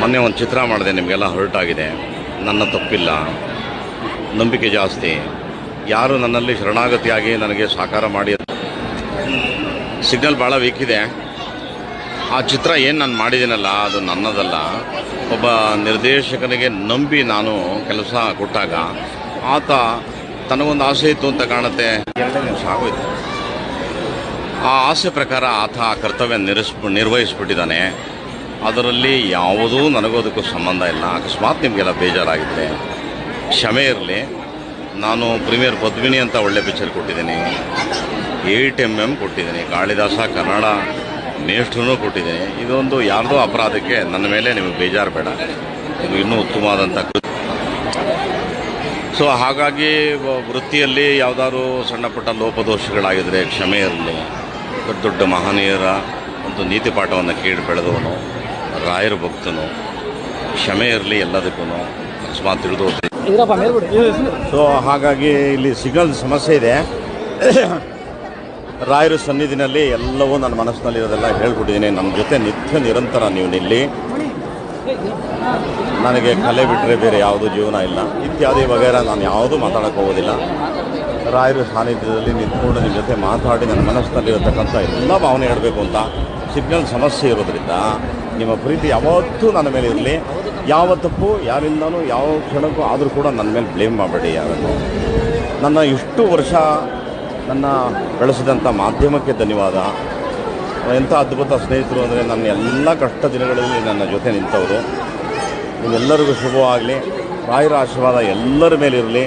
ಮೊನ್ನೆ ಒಂದು ಚಿತ್ರ ಮಾಡಿದೆ, ನಿಮಗೆಲ್ಲ ಹೊರಟಾಗಿದೆ ನನ್ನ ತಪ್ಪಿಲ್ಲ. ನಂಬಿಕೆ ಜಾಸ್ತಿ. ಯಾರು ನನ್ನಲ್ಲಿ ಶರಣಾಗತಿಯಾಗಿ ನನಗೆ ಸಾಕಾರ ಮಾಡಿ ಸಿಗ್ನಲ್ ಭಾಳ ವೀಕ್ ಇದೆ. ಆ ಚಿತ್ರ ಏನು ನಾನು ಮಾಡಿದ್ದೀನಲ್ಲ, ಅದು ನನ್ನದಲ್ಲ. ಒಬ್ಬ ನಿರ್ದೇಶಕನಿಗೆ ನಂಬಿ ನಾನು ಕೆಲಸ ಕೊಟ್ಟಾಗ ಆತ ತನಗೊಂದು ಆಸೆ ಇತ್ತು ಅಂತ ಕಾಣುತ್ತೆ. ಎರಡನೇ ಆ ಆಸೆ ಪ್ರಕಾರ ಆತ ಆ ಕರ್ತವ್ಯ ನಿರ್ವಹಿಸ್ಬಿಟ್ಟಿದ್ದಾನೆ. ಅದರಲ್ಲಿ ಯಾವುದೂ ನನಗೋದಕ್ಕೂ ಸಂಬಂಧ ಇಲ್ಲ. ಅಕಸ್ಮಾತ್ ನಿಮಗೆಲ್ಲ ಬೇಜಾರಾಗಿದ್ದರೆ ಕ್ಷಮೆ ಇರಲಿ. ನಾನು ಪ್ರೀಮಿಯರ್ ಪದ್ಮಿನಿ ಅಂತ ಒಳ್ಳೆ ಪಿಕ್ಚರ್ ಕೊಟ್ಟಿದ್ದೀನಿ. ಏಯ್ಟ್ ಎಂ ಎಂ ಕೊಟ್ಟಿದ್ದೀನಿ. ಕಾಳಿದಾಸ, ಕನ್ನಡ ನೇಷ್ಟ್ರೂ ಕೊಟ್ಟಿದ್ದೀನಿ. ಇದೊಂದು ಯಾರ್ದೋ ಅಪರಾಧಕ್ಕೆ ನನ್ನ ಮೇಲೆ ನಿಮಗೆ ಬೇಜಾರು ಬೇಡ. ಇದು ಇನ್ನೂ ಉತ್ತಮವಾದಂಥ ಸೊ, ಹಾಗಾಗಿ ವೃತ್ತಿಯಲ್ಲಿ ಯಾವುದಾದ್ರು ಸಣ್ಣ ಪುಟ್ಟ ಲೋಪದೋಷಗಳಾಗಿದ್ದರೆ ಕ್ಷಮೆ ಇರಲಿ. ದೊಡ್ಡ ದೊಡ್ಡ ಮಹನೀಯರ ಒಂದು ನೀತಿ ಪಾಠವನ್ನು ಕೇಳಿ ಬೆಳೆದವನು. ರಾಯರ ಭಕ್ತನು ಕ್ಷಮೆ ಇರಲಿ ಎಲ್ಲದಕ್ಕೂ ಅಕಸ್ಮಾತ್ ತಿಳಿದು ಸೊ ಹಾಗಾಗಿ ಇಲ್ಲಿ ಸಿಗ್ನಲ್ ಸಮಸ್ಯೆ ಇದೆ. ರಾಯರ ಸನ್ನಿಧಿನಲ್ಲಿ ಎಲ್ಲವೂ ನನ್ನ ಮನಸ್ಸಿನಲ್ಲಿರೋದೆಲ್ಲ ಹೇಳ್ಬಿಟ್ಟಿದ್ದೀನಿ ನಮ್ಮ ಜೊತೆ ನಿತ್ಯ ನಿರಂತರ ನೀವು ನಿಲ್ಲಿ. ನನಗೆ ಕಲೆ ಬಿಟ್ಟರೆ ಬೇರೆ ಯಾವುದೂ ಜೀವನ ಇಲ್ಲ. ಇತ್ಯಾದಿ ವಗೇರ ನಾನು ಯಾವುದೂ ಮಾತಾಡೋಕ್ಕೆ ಹೋಗೋದಿಲ್ಲ. ರಾಯರ ಸಾನ್ನಿಧ್ಯದಲ್ಲಿ ನಿಂತ್ಕೊಂಡು ನಿಮ್ಮ ಜೊತೆ ಮಾತಾಡಿ ನನ್ನ ಮನಸ್ಸಿನಲ್ಲಿರತಕ್ಕಂಥ ಎಲ್ಲ ಭಾವನೆ ಹೇಳಬೇಕು ಅಂತ ಸಿಗ್ನಲ್ ಸಮಸ್ಯೆ ಇರೋದ್ರಿಂದ ನಿಮ್ಮ ಪ್ರೀತಿ ಯಾವತ್ತೂ ನನ್ನ ಮೇಲೆ ಇರಲಿ. ಯಾವ ತಪ್ಪು ಯಾರಿಂದನೂ ಯಾವ ಕ್ಷಣಕ್ಕೂ ಆದರೂ ಕೂಡ ನನ್ನ ಮೇಲೆ ಬ್ಲೇಮ್ ಮಾಡಬೇಡಿ ಯಾರನ್ನು ನನ್ನ ಇಷ್ಟು ವರ್ಷ ನನ್ನ ಬೆಳೆಸಿದಂಥ ಮಾಧ್ಯಮಕ್ಕೆ ಧನ್ಯವಾದ. ಎಂಥ ಅದ್ಭುತ ಸ್ನೇಹಿತರು ಅಂದರೆ ನನ್ನ ಎಲ್ಲ ಕಷ್ಟ ದಿನಗಳಲ್ಲಿ ನನ್ನ ಜೊತೆ ನಿಂತವರು. ನಿಮ್ಮೆಲ್ಲರಿಗೂ ಶುಭವಾಗಲಿ. ರಾಯರ ಆಶೀರ್ವಾದ ಎಲ್ಲರ ಮೇಲಿರಲಿ